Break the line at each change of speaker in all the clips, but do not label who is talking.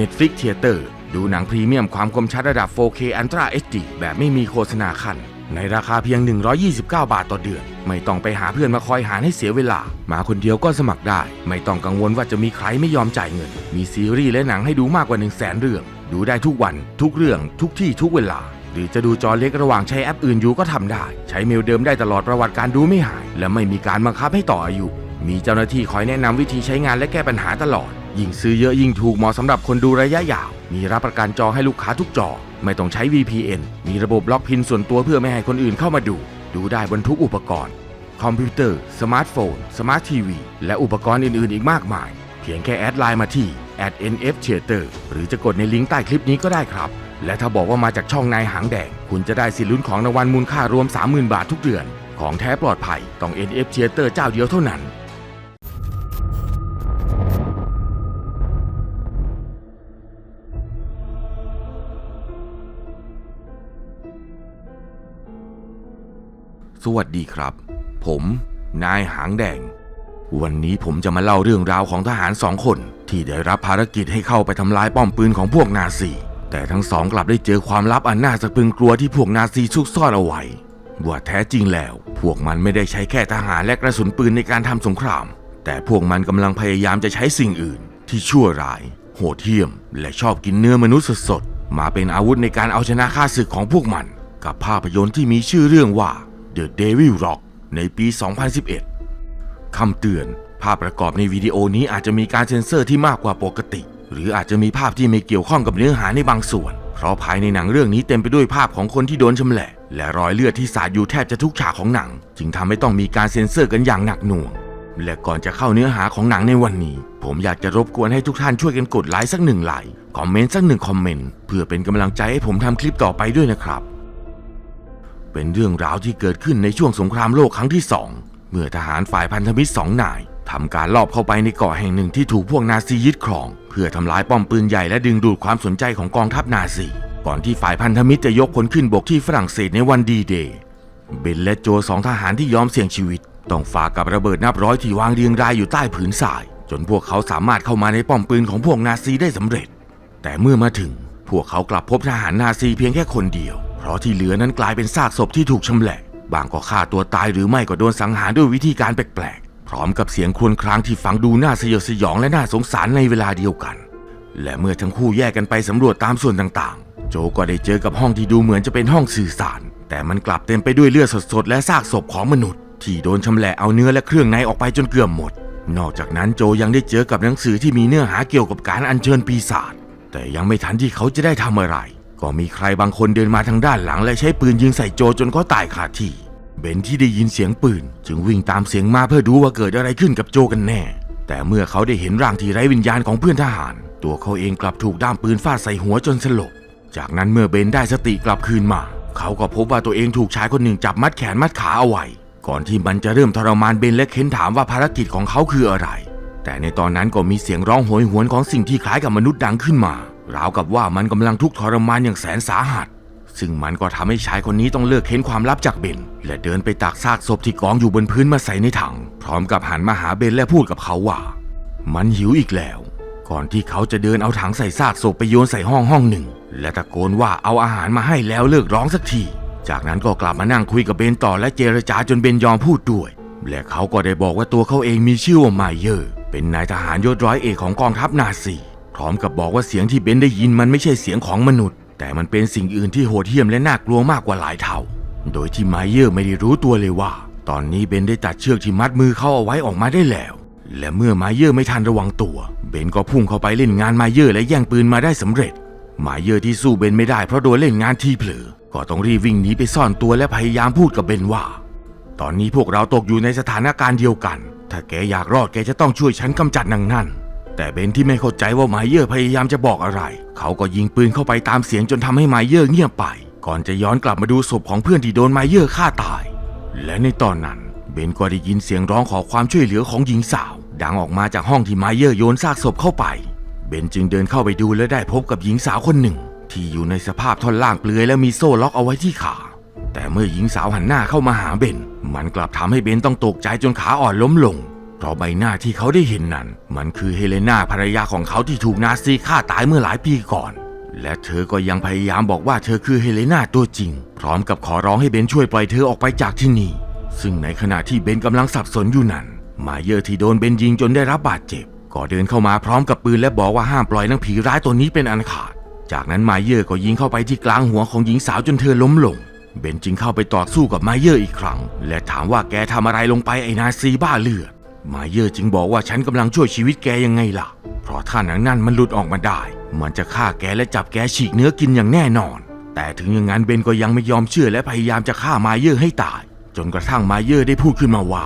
Netflix Theater ดูหนังพรีเมียมความคมชัดระดับ 4K Ultra HD แบบไม่มีโฆษณาคัน ในราคาเพียง 129 บาทต่อเดือน ไม่ต้องไปหาเพื่อนมาคอยหารให้เสียเวลา มาคนเดียวก็สมัครได้ ไม่ต้องกังวลว่าจะมีใครไม่ยอมจ่ายเงิน มีซีรีส์และหนังให้ดูมากกว่า 1 0 0 0 0แสนเรื่อง ดูได้ทุกวัน ทุกเรื่อง ทุกที่ทุกเวลา หรือจะดูจอเล็กระหว่างใช้แอปอื่นอยู่ก็ทำได้ ใช้เมลเดิมได้ตลอดประวัติการดูไม่หาย และไม่มีการบังคับให้ต่ออายุ มีเจ้าหน้าที่คอยแนะนำวิธีใช้งานและแก้ปัญหาตลอด ยิ่งซื้อเยอะยิ่งถูกเหมาะสำหรับคนดูระยะยาว มีรับประกันจอให้ลูกค้าทุกจอ ไม่ต้องใช้ VPN มีระบบล็อกพินส่วนตัวเพื่อไม่ให้คนอื่นเข้ามาดู ดูได้บนทุกอุปกรณ์ คอมพิวเตอร์ สมาร์ทโฟน สมาร์ททีวี และอุปกรณ์อื่นๆ อีกมากมาย เพียงแค่แอดไลน์มาที่ @nftheater หรือจะกดในลิงก์ใต้คลิปนี้ก็ได้ครับ และถ้าบอกว่ามาจากช่องนายหางแดง คุณจะได้สิทธิ์ลุ้นของรางวัลมูลค่ารวม 30,000 บาททุกเดือน ของแท้ปลอดภัย ต้อง NF Theater เจ้าเดียวเท่านั้น สวัสดีครับ ผม นายหางแดง วันนี้ผมจะมาเล่าเรื่องราวของทหารสองคนที่ได้รับภารกิจให้เข้าไปทำลายป้อมปืนของพวกนาซี แต่ทั้งสองกลับได้เจอความลับอันน่าสะพรึงกลัวที่พวกนาซีซุกซ่อนเอาไว้ว่าแท้จริงแล้ว พวกมันไม่ได้ใช้แค่ทหารและกระสุนปืนในการทำสงคราม แต่พวกมันกำลังพยายามจะใช้สิ่งอื่น ที่ชั่วร้าย โหดเหี้ยม และชอบกินเนื้อมนุษย์สด มาเป็นอาวุธในการเอาชนะข้าศึกของพวกมัน กับภาพยนตร์ที่มีชื่อเรื่องว่า The Devil Rock ในปี 2011 คำเตือน ภาพประกอบในวิดีโอนี้อาจจะมีการเซ็นเซอร์ที่มากกว่าปกติ หรืออาจจะมีภาพที่ไม่เกี่ยวข้องกับเนื้อหาในบางส่วน เพราะภายในหนังเรื่องนี้เต็มไปด้วยภาพของคนที่โดนชำแหละ และรอยเลือดที่สาดอยู่แทบจะทุกฉากของหนัง จึงทำให้ต้องมีการเซ็นเซอร์กันอย่างหนักหน่วง และก่อนจะเข้าเนื้อหาของหนังในวันนี้ ผมอยากจะรบกวนให้ทุกท่านช่วยกันกดไลค์สักหนึ่งไลค์คอมเมนต์สักหนึ่งคอมเมนต์เพื่อเป็นกำลังใจให้ผมทำคลิปต่อไปด้วยนะครับ เป็นเรื่องราวที่เกิดขึ้นในช่วงสงครามโลกครั้งที่สองเมื่อทหารฝ่ายพันธมิตรสองนายทำการลอบเข้าไปในเกาะแห่งหนึ่งที่ถูกพวกนาซียึดครอง เพื่อทำลายป้อมปืนใหญ่และดึงดูดความสนใจของกองทัพนาซี ก่อนที่ฝ่ายพันธมิตรจะยกพลขึ้นบกที่ฝรั่งเศสในวันดีเดย์เบนและโจสองทหารที่ยอมเสี่ยงชีวิต ต้องฝากกับระเบิดนับร้อยที่วางเรียงรายอยู่ใต้ผืนทราย จนพวกเขาสามารถเข้ามาในป้อมปืนของพวกนาซีได้สำเร็จ แต่เมื่อมาถึง พวกเขากลับพบทหารนาซีเพียงแค่คนเดียว เพราะที่เหลือนั้นกลายเป็นซากศพที่ถูกชำแหละบางก็ฆ่าตัวตายหรือไม่ก็โดนสังหารด้วยวิธีการแปลกๆ พร้อมกับเสียงครวญครางที่ฟังดูน่าสยดสยองและน่าสงสารในเวลาเดียวกัน และเมื่อทั้งคู่แยกกันไปสำรวจตามส่วนต่างๆ โจก็ได้เจอกับห้องที่ดูเหมือนจะเป็นห้องสื่อสาร แต่มันกลับเต็มไปด้วยเลือดสดๆและซากศพของมนุษย์ ที่โดนชำแหละเอาเนื้อและเครื่องในออกไปจนเกือบหมด นอกจากนั้นโจยังได้เจอกับหนังสือที่มีเนื้อหาเกี่ยวกับการอัญเชิญปีศาจแต่ยังไม่ทันที่เขาจะได้ทำอะไร ก็มีใครบางคนเดินมาทางด้านหลัง และใช้ปืนยิงใส่โจจนเขาตายคาที่ เบนที่ได้ยินเสียงปืน จึงวิ่งตามเสียงมาเพื่อดูว่าเกิดอะไรขึ้นกับโจกันแน่ แต่เมื่อเขาได้เห็นร่างที่ไร้วิญญาณของเพื่อนทหาร ตัวเขาเองกลับถูกด้ามปืนฟาดใส่หัวจนสลบ จากนั้นเมื่อเบนได้สติกลับคืนมา เขาก็พบว่าตัวเองถูกชายคนหนึ่งจับมัดแขนมัดขาเอาไว้ ก่อนที่มันจะเริ่มทรมานเบนและเค้นถามว่าภารกิจของเขาคืออะไร แต่ในตอนนั้นก็มีเสียงร้องโหยหวนของสิ่งที่คล้ายกับมนุษย์ดังขึ้นมา ราวกับว่ามันกำลังทุกข์ทรมานอย่างแสนสาหัส ซึ่งมันก็ทำให้ชายคนนี้ต้องเลิกเค้นความลับจากเบน และเดินไปตักซากศพที่กองอยู่บนพื้นมาใส่ในถัง พร้อมกับหันมาหาเบนและพูดกับเขาว่า มันหิวอีกแล้ว ก่อนที่เขาจะเดินเอาถังใส่ซากศพไปโยนใส่ห้องห้องหนึ่ง และตะโกนว่าเอาอาหารมาให้แล้วเลิกร้องสักที จากนั้นก็กลับมานั่งคุยกับเบนต่อและเจรจาจนเบนยอมพูดด้วย และเขาก็ได้บอกว่าตัวเขาเองมีชื่อว่าไมเยอร์ เป็นนายทหารยศร้อยเอกของกองทัพนาซีพร้อมกับบอกว่าเสียงที่เบนได้ยินมันไม่ใช่เสียงของมนุษย์ แต่มันเป็นสิ่งอื่นที่โหดเหี้ยมและน่ากลัวมากกว่าหลายเท่า โดยที่ไมเยอร์ไม่ได้รู้ตัวเลยว่า ตอนนี้เบนได้ตัดเชือกที่มัดมือเขาเอาไว้ออกมาได้แล้ว และเมื่อไมเยอร์ไม่ทันระวังตัว เบนก็พุ่งเข้าไปเล่นงานไมเยอร์และแย่งปืนมาได้สำเร็จ ไมเยอร์ที่สู้เบนไม่ได้เพราะโดนเล่นงานทีเผลอ ก็ต้องรีบวิ่งหนีไปซ่อนตัวและพยายามพูดกับเบนว่า ตอนนี้พวกเราตกอยู่ในสถานการณ์เดียวกัน ถ้าแกอยากรอดแกจะต้องช่วยฉันกำจัดนางนั่น แต่เบนที่ไม่เข้าใจว่าไมเยอร์พยายามจะบอกอะไร เขาก็ยิงปืนเข้าไปตามเสียงจนทำให้ไมเยอร์เงียบไป ก่อนจะย้อนกลับมาดูศพของเพื่อนที่โดนไมเยอร์ฆ่าตาย และในตอนนั้นเบนก็ได้ยินเสียงร้องขอความช่วยเหลือของหญิงสาว ดังออกมาจากห้องที่ไมเยอร์โยนซากศพเข้าไป เบนจึงเดินเข้าไปดูและได้พบกับหญิงสาวคนหนึ่ง ที่อยู่ในสภาพท่อนล่างเปลือยและมีโซ่ล็อกเอาไว้ที่ขา แต่เมื่อหญิงสาวหันหน้าเข้ามาหาเบน มันกลับทำให้เบนต้องตกใจจนขาอ่อนล้มลง เพราะใบหน้าที่เขาได้เห็นนั้น มันคือเฮเลนาภรรยาของเขาที่ถูกนาซีฆ่าตายเมื่อหลายปีก่อน และเธอก็ยังพยายามบอกว่าเธอคือเฮเลนาตัวจริง พร้อมกับขอร้องให้เบนช่วยปล่อยเธอออกไปจากที่นี่ ซึ่งในขณะที่เบนกำลังสับสนอยู่นั้น มาเยอร์ที่โดนเบนยิงจนได้รับบาดเจ็บ ก็เดินเข้ามาพร้อมกับปืนและบอกว่าห้ามปล่อยนางผีร้ายตัวนี้เป็นอันขาด จากนั้นมาเยอร์ก็ยิงเข้าไปที่กลางหัวของหญิงสาวจนเธอล้มลง เบนจึงเข้าไปต่อสู้กับมาเยอร์อีกครั้ง และถามว่าแกทำอะไรลงไปไอ้นาซีบ้าเลือด มาเยอร์จึงบอกว่าฉันกำลังช่วยชีวิตแกยังไงล่ะ เพราะถ้าหนังนั่นมันหลุดออกมาได้ มันจะฆ่าแกและจับแกฉีกเนื้อกินอย่างแน่นอน แต่ถึงอย่างนั้นเบนก็ยังไม่ยอมเชื่อและพยายามจะฆ่ามาเยอร์ให้ตาย จนกระทั่งมาเยอร์ได้พูดขึ้นมาว่า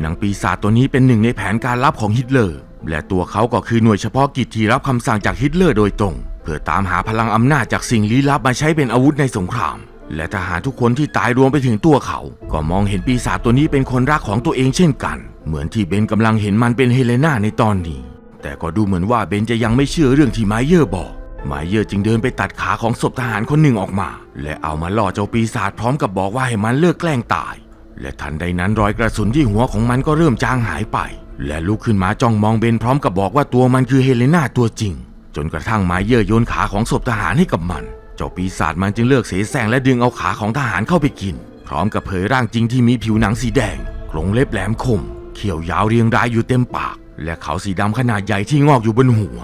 หนังปีศาจตัวนี้เป็นหนึ่งในแผนการลับของฮิตเลอร์ และตัวเขาก็คือหน่วยเฉพาะกิจที่รับคำสั่งจากฮิตเลอร์โดยตรง เพื่อตามหาพลังอำนาจจากสิ่งลี้ลับมาใช้เป็นอาวุธในสงคราม และทหารทุกคนที่ตายรวมไปถึงตัวเขา ก็มองเห็นปีศาจตัวนี้เป็นคนรักของตัวเองเช่นกัน เหมือนที่เบนกำลังเห็นมันเป็นเฮเลนาในตอนนี้ แต่ก็ดูเหมือนว่าเบนจะยังไม่เชื่อเรื่องที่ไมเยอร์บอกไมเยอร์จึงเดินไปตัดขาของศพทหารคนหนึ่งออกมา และเอามาล่อเจ้าปีศาจพร้อมกับบอกว่าให้มันเลิกแกล้งตาย และทันใดนั้นรอยกระสุนที่หัวของมันก็เริ่มจางหายไป และลุกขึ้นมาจ้องมองเบนพร้อมกับบอกว่าตัวมันคือเฮเลนาตัวจริง จนกระทั่งไมเยอร์โยนขาของศพทหารให้กับมัน เจ้าปีศาจมันจึงเลิกเสแสร้งและดึงเอาขาของทหารเข้าไปกิน พร้อมกับเผยร่างจริงที่มีผิวหนังสีแดงกรงเล็บแหลมคม เขียวยาวเรียงรายอยู่เต็มปาก และเขาสีดำขนาดใหญ่ที่งอกอยู่บนหัว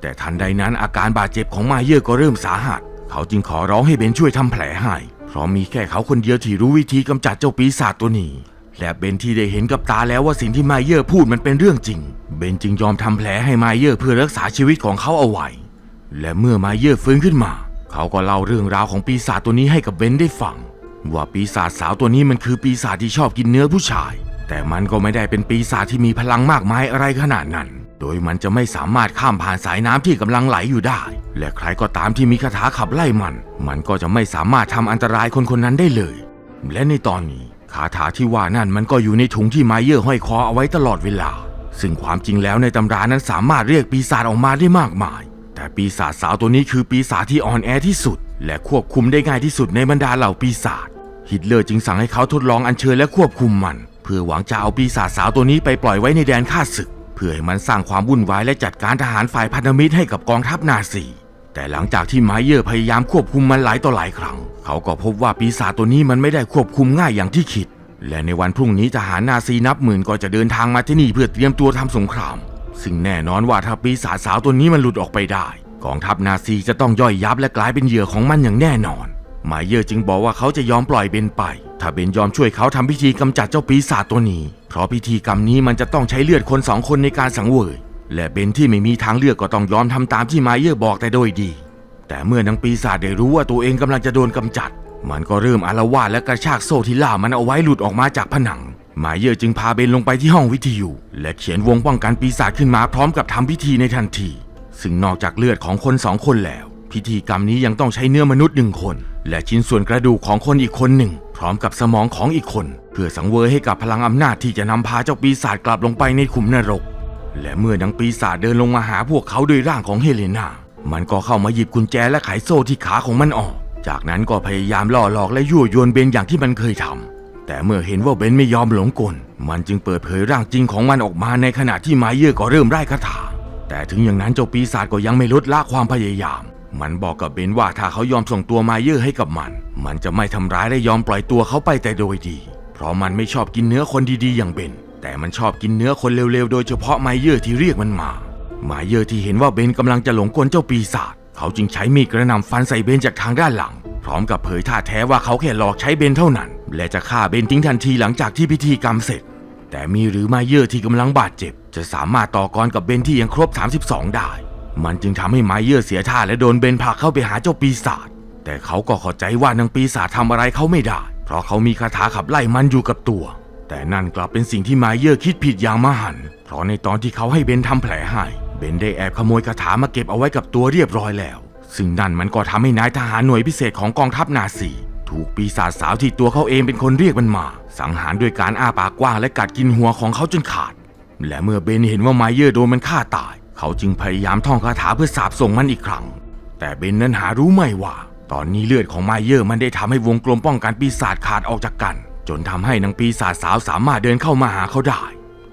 แต่ทันใดนั้นอาการบาดเจ็บของมาเยอร์ก็เริ่มสาหัส เขาจึงขอร้องให้เบนช่วยทำแผลให้เพราะมีแค่เขาคนเดียวที่รู้วิธีกำจัดเจ้าปีศาจตัวนี้ และเบนที่ได้เห็นกับตาแล้วว่าสิ่งที่มาเยอร์พูดมันเป็นเรื่องจริง เบนจึงยอมทำแผลให้มาเยอร์เพื่อรักษาชีวิตของเขาเอาไว้ และเมื่อมาเยอร์ฟื้นขึ้นมา เขาก็เล่าเรื่องราวของปีศาจตัวนี้ให้กับเบนได้ฟัง ว่าปีศาจสาวตัวนี้มันคือปีศาจที่ชอบกินเนื้อผู้ชาย แต่มันก็ไม่ได้เป็นปีศาจที่มีพลังมากมายอะไรขนาดนั้น โดยมันจะไม่สามารถข้ามผ่านสายน้ำที่กำลังไหลอยู่ได้ และใครก็ตามที่มีคาถาขับไล่มัน มันก็จะไม่สามารถทำอันตรายคนคนนั้นได้เลย และในตอนนี้ คาถาที่ว่านั่นมันก็อยู่ในถุงที่ไมเยอร์ห้อยคอเอาไว้ตลอดเวลา ซึ่งความจริงแล้วในตำรานั้นสามารถเรียกปีศาจออกมาได้มากมาย แต่ปีศาจสาวตัวนี้คือปีศาจที่อ่อนแอที่สุด และควบคุมได้ง่ายที่สุดในบรรดาเหล่าปีศาจฮิตเลอร์จึงสั่งให้เขาทดลองอัญเชิญและควบคุมมัน เพื่อหวังจะเอาปีศาจสาวตัวนี้ไปปล่อยไว้ในแดนข้าศึก เพื่อให้มันสร้างความวุ่นวายและจัดการทหารฝ่ายพันธมิตรให้กับกองทัพนาซี แต่หลังจากที่ไมเยอร์พยายามควบคุมมันหลายต่อหลายครั้ง เขาก็พบว่าปีศาจตัวนี้มันไม่ได้ควบคุมง่ายอย่างที่คิด และในวันพรุ่งนี้ทหารนาซีนับหมื่นก็จะเดินทางมาที่นี่เพื่อเตรียมตัวทำสงคราม ซึ่งแน่นอนว่าถ้าปีศาจสาวตัวนี้มันหลุดออกไปได้ กองทัพนาซีจะต้องย่อยยับและกลายเป็นเหยื่อของมันอย่างแน่นอนหมาเยอร์จึงบอกว่าเขาจะยอมปล่อยเบนไป ถ้าเบนยอมช่วยเขาทำพิธีกำจัดเจ้าปีศาจตัวนี้ เพราะพิธีกรรมนี้มันจะต้องใช้เลือดคนสองคนในการสังเวย และเบนที่ไม่มีทางเลือกก็ต้องยอมทำตามที่หมาเยอร์บอกแต่โดยดี แต่เมื่อนางปีศาจได้รู้ว่าตัวเองกำลังจะโดนกำจัด มันก็เริ่มอาละวาดและกระชากโซ่ที่ล่ามันเอาไว้หลุดออกมาจากผนังหมาเยอร์จึงพาเบนลงไปที่ห้องวิทยุ และเขียนวงป้องกันปีศาจขึ้นมาพร้อมกับทำพิธีในทันที ซึ่งนอกจากเลือดของคนสองคนแล้ว พิธีกรรมนี้ยังต้องใช้เนื้อมนุษย์หนึ่งคน และชิ้นส่วนกระดูกของคนอีกคนหนึ่ง พร้อมกับสมองของอีกคน เพื่อสังเวยให้กับพลังอำนาจที่จะนำพาเจ้าปีศาจกลับลงไปในขุมนรก และเมื่อนังปีศาจเดินลงมาหาพวกเขาด้วยร่างของเฮเลนา มันก็เข้ามาหยิบกุญแจและไขโซ่ที่ขาของมันออก จากนั้นก็พยายามล่อหลอกและยั่วยวนเบนอย่างที่มันเคยทำแต่เมื่อเห็นว่าเบนไม่ยอมหลงกล มันจึงเปิดเผยร่างจริงของมันออกมาในขณะที่ไมเยอร์ก็เริ่มไร้คาถา แต่ถึงอย่างนั้นเจ้าปีศาจก็ยังไม่ลดละความพยายาม มันบอกกับเบนว่าถ้าเขายอมส่งตัวไมเยอร์ให้กับมัน มันจะไม่ทำร้ายและยอมปล่อยตัวเขาไปแต่โดยดี เพราะมันไม่ชอบกินเนื้อคนดีๆ อย่างเบน มันชอบกินเนื้อคนเร็วๆ โดยเฉพาะไมเยอร์ที่เรียกมันมา ไมเยอร์ที่เห็นว่าเบนกำลังจะหลงกลเจ้าปีศาจเขาจึงใช้มีดกระหน่ำฟันใส่เบนจากทางด้านหลัง พร้อมกับเผยท่าแท้ว่าเขาแค่หลอกใช้เบนเท่านั้น และจะฆ่าเบนทิ้งทันทีหลังจากที่พิธีกรรมเสร็จ แต่มีหรือไมเยอร์ที่กำลังบาดเจ็บ จะสามารถต่อกรกับเบนที่ยังครบ 32 ได้ มันจึงทำให้ไมเยอร์เสียท่าและโดนเบนพาเข้าไปหาเจ้าปีศาจแต่เขาก็เข้าใจว่านางปีศาจทำอะไรเขาไม่ได้ เพราะเขามีคาถาขับไล่มันอยู่กับตัว แต่นั่นกลับเป็นสิ่งที่ไมเยอร์คิดผิดอย่างมหันต์เพราะในตอนที่เขาให้เบนทำแผลให้เบนได้แอบขโมยคาถามาเก็บเอาไว้กับตัวเรียบร้อยแล้ว ซึ่งนั่นมันก็ทำให้นายทหารหน่วยพิเศษของกองทัพนาซีถูกปีศาจสาวที่ตัวเขาเองเป็นคนเรียกมันมา สังหารด้วยการอ้าปากกว้างและกัดกินหัวของเขาจนขาด และเมื่อเบนเห็นว่าไมเยอร์โดนมันฆ่าตาย เขาจึงพยายามท่องคาถาเพื่อสาบส่งมันอีกครั้ง แต่เบนนั้นหารู้ไม่ว่า ตอนนี้เลือดของไมเยอร์มันได้ทำให้วงกลมป้องกันปีศาจขาดออกจากกัน จนทำให้นางปีศาจสาวสามารถเดินเข้ามาหาเขาได้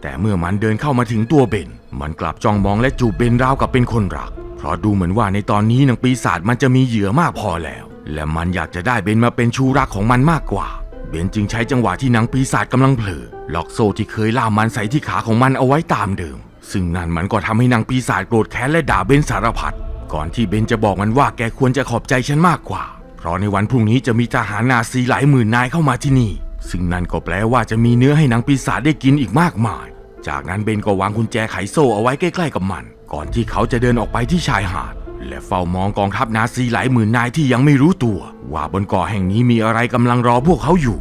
แต่เมื่อมันเดินเข้ามาถึงตัวเบน มันกลับจ้องมองและจูบเบนราวกับเป็นคนรัก เพราะดูเหมือนว่าในตอนนี้นางปีศาจมันจะมีเหยื่อมากพอแล้ว และมันอยากจะได้เบนมาเป็นชูรักของมันมากกว่า เบนจึงใช้จังหวะที่นางปีศาจกำลังเผลอล็อกโซ่ที่เคยล่ามมันใส่ที่ขาของมันเอาไว้ตามเดิม ซึ่งนั่นมันก็ทำให้นางปีศาจโกรธแค้นและด่าเบนสารพัดก่อนที่เบนจะบอกมันว่าแกควรจะขอบใจฉันมากกว่า เพราะในวันพรุ่งนี้จะมีทหารนาซีหลายหมื่นนายเข้ามาที่นี่ ซึ่งนั่นก็แปลว่าจะมีเนื้อให้นางปีศาจได้กินอีกมากมาย จากนั้นเบนก็วางกุญแจไขโซ่เอาไว้ใกล้ๆกับมัน ก่อนที่เขาจะเดินออกไปที่ชายหาด และเฝ้ามองกองทัพนาซีหลายหมื่นนายที่ยังไม่รู้ตัว ว่าบนเกาะแห่งนี้มีอะไรกำลังรอพวกเขาอยู่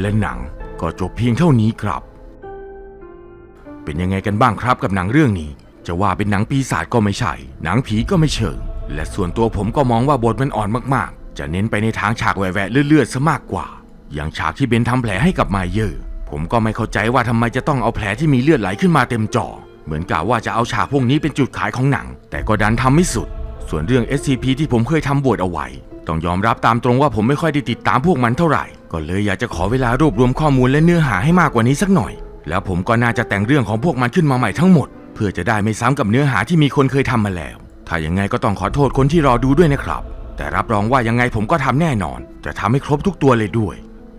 และหนังก็จบเพียงเท่านี้ครับ เป็นยังไงกันบ้างครับกับหนังเรื่องนี้ จะว่าเป็นหนังปีศาจก็ไม่ใช่ หนังผีก็ไม่เชิง และส่วนตัวผมก็มองว่าบทมันอ่อนมากๆ จะเน้นไปในทางฉากแหวะๆเลือดๆซะมากกว่า อย่างฉากที่เบนทำแผลให้กับมาเยอร์ผมก็ไม่เข้าใจว่าทำไมจะต้องเอาแผลที่มีเลือดไหลขึ้นมาเต็มจอ เหมือนกับว่าจะเอาฉากพวกนี้เป็นจุดขายของหนัง แต่ก็ดันทำไม่สุด ส่วนเรื่อง SCP ที่ผมเคยทำบทเอาไว้ ต้องยอมรับตามตรงว่าผมไม่ค่อยได้ติดตามพวกมันเท่าไหร่ ก็เลยอยากจะขอเวลารวบรวมข้อมูลและเนื้อหาให้มากกว่านี้สักหน่อย แล้วผมก็น่าจะแต่งเรื่องของพวกมันขึ้นมาใหม่ทั้งหมด เพื่อจะได้ไม่ซ้ำกับเนื้อหาที่มีคนเคยทำมาแล้ว ถ้ายังไงก็ต้องขอโทษคนที่รอดูด้วยนะครับ แต่รับรองว่ายังไงผมก็ทำแน่นอน จะทำให้ครบทุกตัวเลยด้วย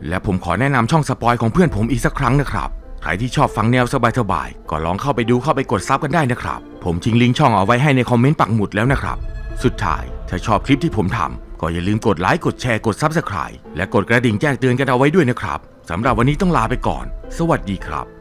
และผมขอแนะนำช่องสปอยของเพื่อนผมอีกสักครั้งนะครับ ใครที่ชอบฟังแนวสบายๆ ก็ลองเข้าไปดูเข้าไปกดซับกันได้นะครับ ผมทิ้งลิงก์ช่องเอาไว้ให้ในคอมเมนต์ปักหมุดแล้วนะครับ สุดท้ายถ้าชอบคลิปที่ผมทำก็อย่าลืมกดไลค์กดแชร์กดซับสไคร b e และกดกระดิ่งแจ้งเตือนกันเอาไว้ด้วยนะครับสำหรับวันนี้ต้องลาไปก่อน สวัสดีครับ